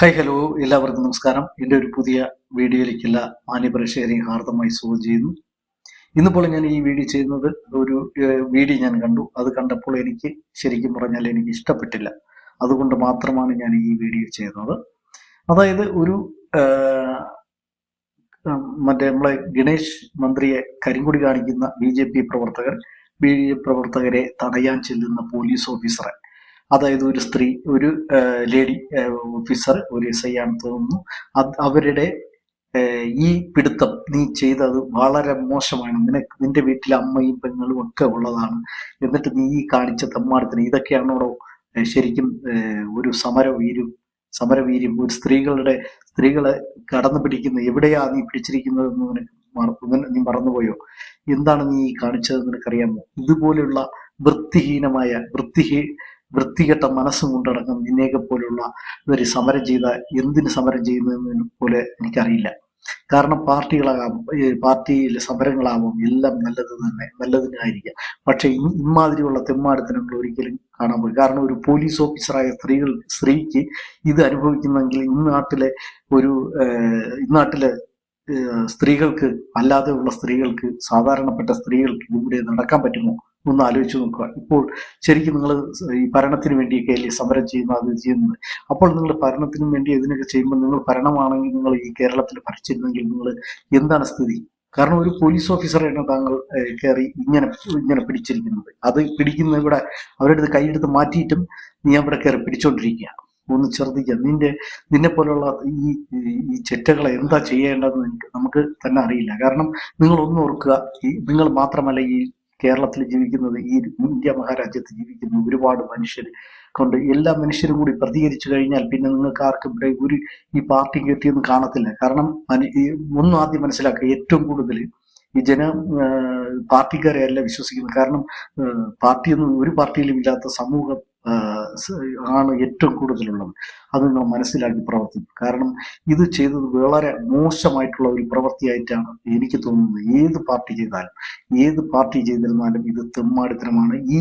Hi hello എല്ലാവർക്കും നമസ്കാരം. എന്റെ ഒരു പുതിയ വീഡിയോയിലേക്ക് എല്ലാ മാന്യപ്രേക്ഷകരെയും ഹാർദമായി സ്വാഗതം ചെയ്യുന്നു. ഇന്നിപ്പോൾ ഞാൻ ഈ വീഡിയോ ചെയ്യുന്നത് ഒരു വീഡിയോ ഞാൻ കണ്ടു. അത് കണ്ടപ്പോൾ എനിക്ക് ശരിക്കും പറഞ്ഞാൽ എനിക്ക് ഇഷ്ടപ്പെട്ടില്ല. അതുകൊണ്ട് മാത്രമാണ് ഞാൻ ഈ വീഡിയോ ചെയ്യുന്നത്. അതായത് ഒരു മറ്റേ നമ്മളെ ഗണേഷ് മന്ത്രിയെ കരിങ്കൊടി കാണിക്കുന്ന ബി ജെ പി പ്രവർത്തകർ ബി ജെ പി പ്രവർത്തകരെ തടയാൻ ചെല്ലുന്ന പോലീസ് ഓഫീസറെ അതായത് ഒരു സ്ത്രീ ഒരു ലേഡി ഓഫീസർ ഒരു എസ് ഐ ആണെന്ന് തോന്നുന്നു. അവരുടെ ഈ പിടുത്തം നീ ചെയ്തത് വളരെ മോശമാണ്. നിനക്ക് നിന്റെ വീട്ടിൽ അമ്മയും പെങ്ങളും ഒക്കെ ഉള്ളതാണ്. എന്നിട്ട് നീ ഈ കാണിച്ച തമ്മാടത്തിന് ഇതൊക്കെയാണോടോ ശരിക്കും ഒരു സമരവീരും സമരവീര്യം ഒരു സ്ത്രീകളുടെ സ്ത്രീകളെ കടന്നു പിടിക്കുന്ന എവിടെയാ നീ പിടിച്ചിരിക്കുന്നതെന്ന് നിനക്ക് മറ- നിന- നീ മറന്നുപോയോ? എന്താണ് നീ ഈ കാണിച്ചത് നിനക്കറിയാമോ? ഇതുപോലെയുള്ള വൃത്തിഹീനമായ വൃത്തിഹീ വൃത്തികെട്ട മനസ്സും കൊണ്ടടക്കം നിന്നെയൊക്കെ പോലുള്ള ഇവർ സമരം ചെയ്ത എന്തിന് സമരം ചെയ്യുന്നതെന്ന് പോലെ എനിക്കറിയില്ല. കാരണം പാർട്ടികളാകാം പാർട്ടിയിലെ സമരങ്ങളാവും എല്ലാം നല്ലത് തന്നെ നല്ലതിനായിരിക്കാം. പക്ഷെ ഇമാതിരിയുള്ള തെമ്മാടിത്തരങ്ങൾ ഒരിക്കലും കാണാൻ പോയി. കാരണം ഒരു പോലീസ് ഓഫീസറായ സ്ത്രീകൾ സ്ത്രീക്ക് ഇത് അനുഭവിക്കുന്നെങ്കിൽ ഇന്നാട്ടിലെ ഒരു ഇന്നാട്ടിലെ സ്ത്രീകൾക്ക് അല്ലാതെയുള്ള സ്ത്രീകൾക്ക് സാധാരണപ്പെട്ട സ്ത്രീകൾക്ക് ഇവിടെ നടക്കാൻ പറ്റുമോ? ഒന്ന് ആലോചിച്ച് നോക്കുക. ഇപ്പോൾ ശരിക്കും നിങ്ങൾ ഈ ഭരണത്തിന് വേണ്ടിയൊക്കെ അല്ലേ സമരം ചെയ്യുന്ന അത് ചെയ്യുന്നത്? അപ്പോൾ നിങ്ങൾ ഭരണത്തിനും വേണ്ടി ഇതിനൊക്കെ ചെയ്യുമ്പോൾ നിങ്ങൾ ഭരണമാണെങ്കിൽ നിങ്ങൾ ഈ കേരളത്തിൽ ഭരിച്ചിരുന്നെങ്കിൽ നിങ്ങൾ എന്താണ് സ്ഥിതി? കാരണം ഒരു പോലീസ് ഓഫീസറാണ് താങ്കൾ കയറി ഇങ്ങനെ ഇങ്ങനെ പിടിച്ചിരിക്കുന്നത്. അത് പിടിക്കുന്ന ഇവിടെ അവരുടെ കൈയെടുത്ത് മാറ്റിയിട്ടും നീ അവിടെ കയറി പിടിച്ചോണ്ടിരിക്കുക. ഒന്ന് ശ്രദ്ധിക്കുക. നിന്റെ നിന്നെ പോലുള്ള ഈ ഈ- ചെറ്റകളെ എന്താ ചെയ്യേണ്ടതെന്ന് നമുക്ക് തന്നെ അറിയില്ല. കാരണം നിങ്ങൾ ഒന്ന് ഓർക്കുക നിങ്ങൾ മാത്രമല്ല ഈ കേരളത്തിൽ ജീവിക്കുന്നത് ഈ ഇന്ത്യ മഹാരാജ്യത്ത് ജീവിക്കുന്ന ഒരുപാട് മനുഷ്യർ കൊണ്ട് എല്ലാ മനുഷ്യരും കൂടി പ്രതികരിച്ചു കഴിഞ്ഞാൽ പിന്നെ നിങ്ങൾക്ക് ആർക്കും ഇവിടെ ഒരു ഈ പാർട്ടി കിട്ടിയെന്ന് കാണത്തില്ല. കാരണം ഒന്നും ആദ്യം മനസ്സിലാക്കുക ഏറ്റവും കൂടുതൽ ഈ ജന പാർട്ടിക്കാരെ അല്ല വിശ്വസിക്കുന്നത്. കാരണം പാർട്ടിയൊന്നും ഒരു പാർട്ടിയിലും ഇല്ലാത്ത സമൂഹം ആണ് ഏറ്റവും കൂടുതലുള്ളത്. അത് നിങ്ങൾ മനസ്സിലാക്കി പ്രവർത്തിക്കും. കാരണം ഇത് ചെയ്തത് വളരെ മോശമായിട്ടുള്ള ഒരു പ്രവൃത്തിയായിട്ടാണ് എനിക്ക് തോന്നുന്നത്. ഏത് പാർട്ടി ചെയ്താലും ഏത് പാർട്ടി ചെയ്തിരുന്നാലും ഇത് തെമ്മാടിത്തരമാണ്. ഈ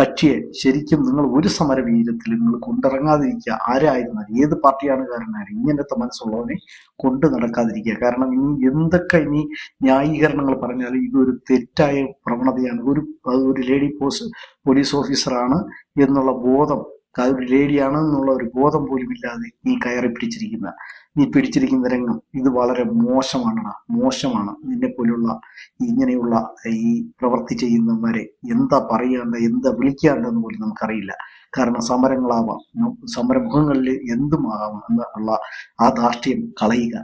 കക്ഷിയെ ശരിക്കും നിങ്ങൾ ഒരു സമരവീര്യത്തിൽ നിങ്ങൾ കൊണ്ടിറങ്ങാതിരിക്കുക. ആരായിരുന്നാലും ഏത് പാർട്ടിയാണ് കാരണം ഇങ്ങനത്തെ മനസ്സുള്ളവനെ കൊണ്ട് നടക്കാതിരിക്കുക. കാരണം ഇനി എന്തൊക്കെ ഇനി ന്യായീകരണങ്ങൾ പറഞ്ഞാലും ഇതൊരു തെറ്റായ പ്രവണതയാണ്. ഒരു ഒരു ലേഡി പോസ്റ്റ് പോലീസ് ഓഫീസറാണ് എന്നുള്ള ബോധം അത് ഒരു ലേഡിയാണ് എന്നുള്ള ഒരു ബോധം പോലും ഇല്ലാതെ നീ കയറി പിടിച്ചിരിക്കുന്ന നീ പിടിച്ചിരിക്കുന്ന രംഗം. ഇത് വളരെ മോശമാണടാ. മോശമാണ്. നിന്നെ പോലുള്ള ഇങ്ങനെയുള്ള ഈ പ്രവൃത്തി ചെയ്യുന്നവരെ എന്താ പറയേണ്ട എന്താ വിളിക്കാണ്ടെന്ന് പോലും നമുക്കറിയില്ല. കാരണം സമരങ്ങളാവാം. സമരമുഖങ്ങളിൽ എന്തുമാകാം എന്നുള്ള ആ ധാർഷ്ട്യം കളയുക.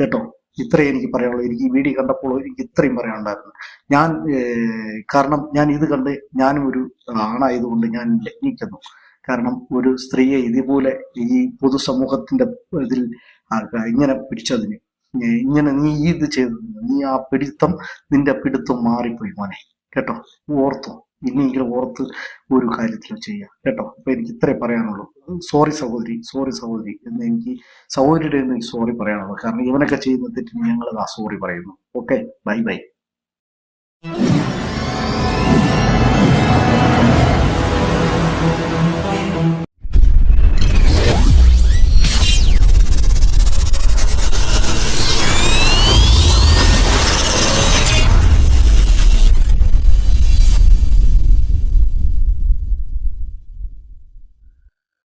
കേട്ടോ? ഇത്രയും എനിക്ക് പറയാനുള്ളൂ. എനിക്ക് ഈ വീഡിയോ കണ്ടപ്പോൾ എനിക്ക് ഇത്രയും പറയാനുണ്ടായിരുന്നു. ഞാൻ കാരണം ഞാൻ ഇത് കണ്ട് ഞാനും ഒരു ആണായതുകൊണ്ട് ഞാൻ ലഗ്നിക്കുന്നു കാരണം ഒരു സ്ത്രീയെ ഇതുപോലെ ഈ പൊതുസമൂഹത്തിന്റെ ഇതിൽ ഇങ്ങനെ പിടിച്ചതിന്. ഇങ്ങനെ നീ ഇത് ചെയ്തതിന് നീ ആ പിടുത്തം നിന്റെ പിടുത്തം മാറിപ്പോയി മോനെ. കേട്ടോ? ഓർത്തോ. ഇനിയെങ്കിലും ഓർത്ത് ഒരു കാര്യത്തിലും ചെയ്യാം. കേട്ടോ? അപ്പൊ എനിക്ക് ഇത്രേ പറയാനുള്ളൂ. സോറി സഹോദരി സോറി സഹോദരി എന്ന് എനിക്ക് സഹോദരിയുടെ എനിക്ക് സോറി പറയാനുള്ളൂ. കാരണം ഇവനൊക്കെ ചെയ്യുന്ന തെറ്റിന് ഞങ്ങൾ ആ സോറി പറയുന്നു. ഓക്കെ? Bye bye.